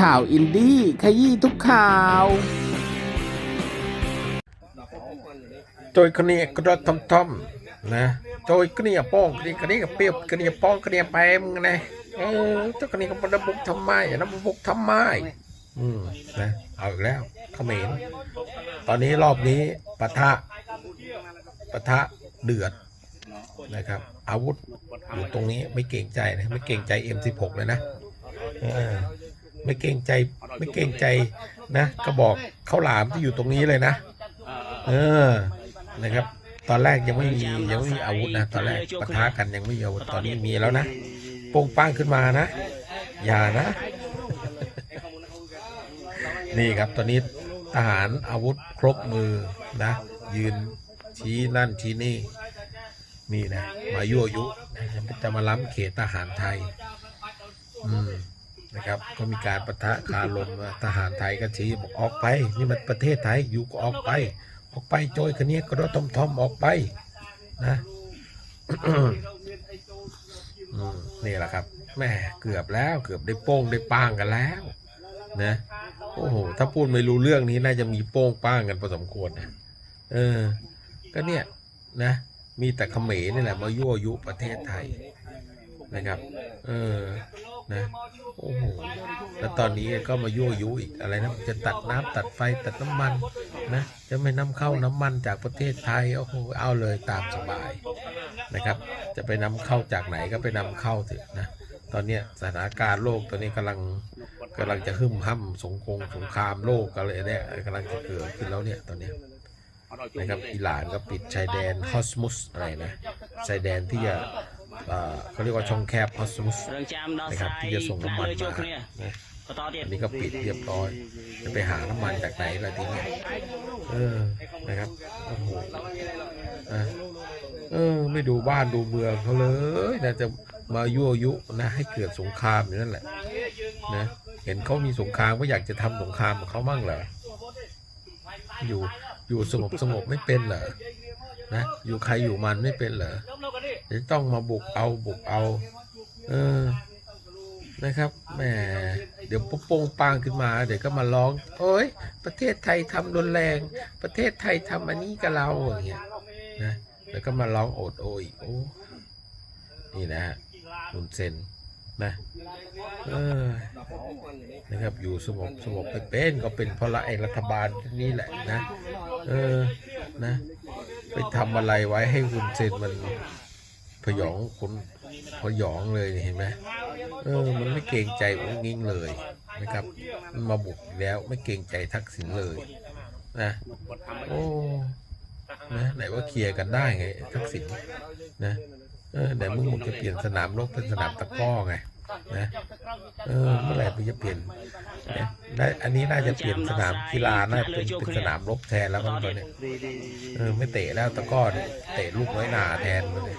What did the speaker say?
ข่าวอินดี้ขยี้ทุกข่าวโดยคนนี้ก็รถทอมทอมนะโดยคนนี้โป้งคนนี้คนนี้ก็เปรียบคนนี้ป้งคนนี้ไปมึงไงเออเจ้าคนนี้ก็ระบุกทำไมระบุกทำไมอืมนะเอาอีกแล้วเขมรตอนนี้รอบนี้ปะทะปะทะเดือดนะครับ อาวุธอยู่ตรงนี้ไม่เกรงใจนะไม่เกรงใจ M16 เลยนะ ไม่เกรงใจไม่เกรงใจนะกระบอกข้าวหลามที่อยู่ตรงนี้เลยนะ เออนะครับ ตอนแรกยังไม่มียังไม่มีอาวุธนะตอนแรกปะทะกันยังไม่มีอาวุธตอนนี้มีแล้วนะโป้งป้างขึ้นมานะ อย่านะ นี่ครับตอนนี้ทหารอาวุธครบมือนะ ยืนชี้นั่นชี้นี่นี่นะ มายั่วยุนะจะมาล้ำเขตทหารไทย อืม นะครับ ก็มีการประทะคารมทหารไทยก็ชี้บอกออกไป นี่มันประเทศไทยอยู่ก็ออกไป ออกไปโจยคนนี้กระโดดทอมทอมออกไปนะนี่แหละครับแม่เกือบแล้วเกือบได้โป้งได้ป้างกันแล้วนะโอ้โหถ้าพูดไม่รู้เรื่องนี้น่าจะมีโป้งป้างกันพอสมควรนะเออ ก็เนี่ยนะ มีแต่เขมรนี่แหละมายั่วยุประเทศไทยนะครับ เออนะ แล้ตอนนี้ก็มายั่วยุอีกอะไรนะจะตัดน้ำตัดไฟตัดน้ำมันนะจะไม่นำเข้าน้ำมันจากประเทศไทยโอ้เอาเลยตามสบายนะครับ จะไปนำเข้าจากไหนก็ไปนำเข้าเถอะนะตอนนี้สถานการณ์โลกตอนนี้กำลังกำลังจะขึ้นห้ำสงครามสงครามโลกกันเลยเนี่ยกำลังจะเกิดขึ้นแล้วเนี่ยตอนนี้นะครับอิหร่านก็ปิดชายแดนคอสมุสอะไรนะชายแดนที่จะเขาเรียกว่าช่องแคบคอสมุสนะครับที่จะส่งน้ำมันมานะ อันนี้ก็ปิดเรียบร้อย จะไปหาน้ำมันจากไหนล่ะทีเนี้ยเออนะครับโอ้โหเออ ไม่ดูบ้านดูเมืองเขาเลยนะจะมายั่วยุนะให้เกิดสงครามอยู่นั่นแหละนะเห็นเขามีสงครามก็อยากจะทำสงครามกับเขามั่งเหรออยู่อยู่สงบสงบไม่เป็นเหรอนะอยู่ใครอยู่มันไม่เป็นเหรอเดี๋ยวต้องมาบุกเอาบุกเอา เออนะครับแหม เดี๋ยวปุ๊บโป้งปางขึ้นมา เดี๋ยวก็มาร้อง โอ้ยประเทศไทยทำรุนแรง ประเทศไทยทำอันนี้กับเราอย่างเงี้ยนะแล้วก็มาร้องโอดโอยโอ้นี่นะฮะคุณเซนนะเออนะครับอยู่สงบสงบไปเป็นก็เป็นเพราะละไอรัฐบาลนี่แหละนะเออนะ ไปทำอะไรไว้ให้คุณเซนมันพยองคุณ พอหยองเลยเห็นไหมเออมันไม่เกรงใจอุ้งอิงเลยนะครับ มันมาบุกแล้วไม่เกรงใจทักษิณเลยนะโอ้นะไหนว่าเคลียร์กันได้ไงทักษิณนะเออไหนมึงมึงจะเปลี่ยนสนามรบเป็นสนามตะก้อไงนะเออเมื่อไหร่มึงจะเปลี่ยนนะได้อันนี้น่าจะเปลี่ยนสนามกีฬาน่าจะเป็นเป็นสนามรบแทนแล้วมั้งตอนเนี้ยเออไม่เตะแล้วตะก้อเนี่ยเตะลูกน้อยหนาแทนมันเลย